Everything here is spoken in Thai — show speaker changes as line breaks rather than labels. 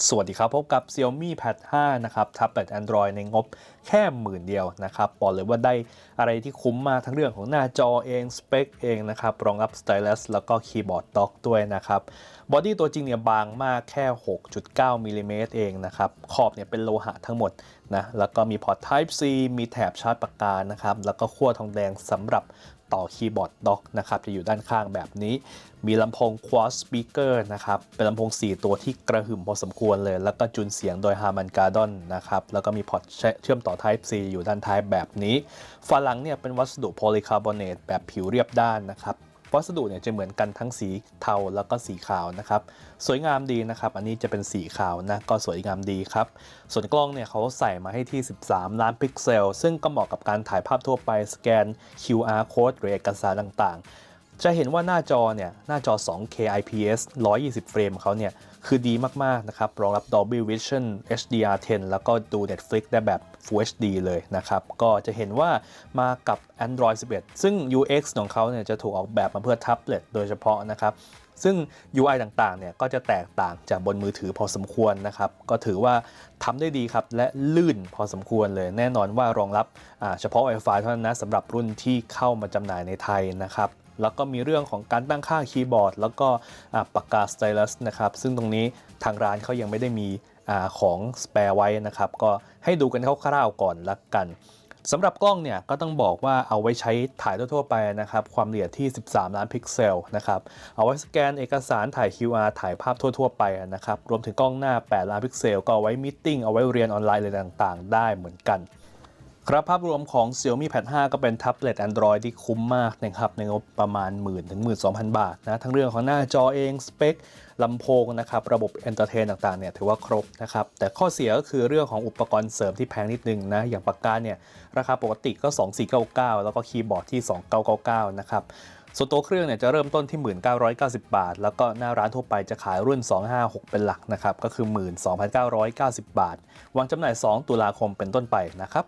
สวัสดีครับ พบกับ Xiaomi Pad 5 นะครับแท็บเล็ต Android ในงบ แค่หมื่นเดียวนะครับบอกเลยว่าได้อะไรที่คุ้มมากทั้งเรื่องของหน้าจอเองสเปคเองนะครับรองรับ Stylus แล้วก็คีย์บอร์ดด็อกด้วยนะครับบอดี้ตัวจริงเนี่ยบางมากแค่ 6.9มิลลิเมตรเองนะครับขอบเนี่ยเป็นโลหะทั้งหมดนะแล้วก็มีพอร์ต Type C มีแถบชาร์จปากกานะครับแล้วก็ขั้วทองแดงสำหรับต่อคีย์บอร์ดด็อกนะครับจะอยู่ด้านข้างแบบนี้ มีลำโพง Quad Speaker นะครับ เป็นลำโพง 4 ตัวที่กระหึ่มพอสมควรเลย แล้วก็จุนเสียงโดย Harman Kardon นะครับ แล้วก็มีพอร์ตเชื่อมต่อ Type C อยู่ด้านท้ายแบบนี้ฝาหลังเนี่ยเป็นวัสดุโพลีคาร์บอเนตแบบผิวเรียบด้านนะครับวัสดุเนี่ยจะเหมือนกันทั้งสีเทาแล้วก็สีขาวนะครับสวยงามดีนะครับ อันนี้จะเป็นสีขาวนะก็สวยงามดีครับ ส่วนกล้องเนี่ยเขาใส่มาให้ที่ 13 ล้านพิกเซล ซึ่งก็เหมาะกับการถ่ายภาพทั่วไปสแกน QR code หรือเอกสารต่างๆ จะเห็นว่าหน้าจอเนี่ยหน้าจอ 2K IPS 120 เฟรมเขาเนี่ยคือดีมาก ๆ นะครับ รองรับ Dolby Vision HDR10 แล้วก็ดู Netflix ได้แบบ Full HD เลยนะครับ ก็จะเห็นว่ามากับ Android 11 ซึ่ง UX ของเขาเนี่ยจะถูกออกแบบมาเพื่อแท็บเล็ตโดยเฉพาะนะครับซึ่ง UI ต่างๆ เนี่ยก็จะแตกต่างจากบนมือถือพอสมควรนะครับ ก็ถือว่าทำได้ดีครับ และลื่นพอสมควรเลย แน่นอนว่ารองรับเฉพาะ Wi-Fi เท่านั้นนะสำหรับรุ่นที่เข้ามาจำหน่ายในไทยนะครับ แล้วก็มีเรื่องของการตั้งค่าคีย์บอร์ด แล้วก็ปากกาสไตลัสนะครับซึ่งตรงนี้ทางร้านเขายังไม่ได้มีอของสเปร์ไว้นะครับก็ให้ดูกันคร่าวๆก่อนละกันสำหรับกล้องเนี่ยก็ต้องบอกว่าเอาไว้ใช้ถ่ายทั่วๆไปนะครับความละเอียดที่ 13 ล้านพิกเซลนะครับเอาไว้สแกนเอกสารถ่าย QR ถ่ายภาพทั่วๆไปนะครับรวมถึงกล้องหน้า 8 ล้านพิกเซล ก็เอาไว้มิทติ้งเอาไว้เรียนออนไลน์อะไรต่างๆ ได้เหมือนกัน ครับภาพรวมของ Xiaomi Pad 5 ก็เป็นแท็บเล็ต Android ที่คุ้มมากนะครับในงบประมาณ1 0 0 0 0ถึง 12,000 บาทนะทั้งเรื่องของหน้าจอเองสเปคลำโพงนะครับระบบ Entertain ต่างๆเนี่ยถือว่าครบนะครับแต่ข้อเสียก็คือเรื่องของอุปกรณ์เสริมที่แพงนิดนึงนะอย่างปากกาเนี่ยราคาปกติก็ 2499 แล้วก็คีย์บอร์ดที่ 2999 นะครับส่วนตัวเครื่องเนี่ยจะเริ่มต้นที่ 1990 บาท แล้วก็หน้าร้านทั่วไปจะขายรุ่น 256 เป็นหลักนะครับก็คือ 12,990 บาทวางจำหน่าย 2 ตุลาคมเป็นต้นไปนะครับ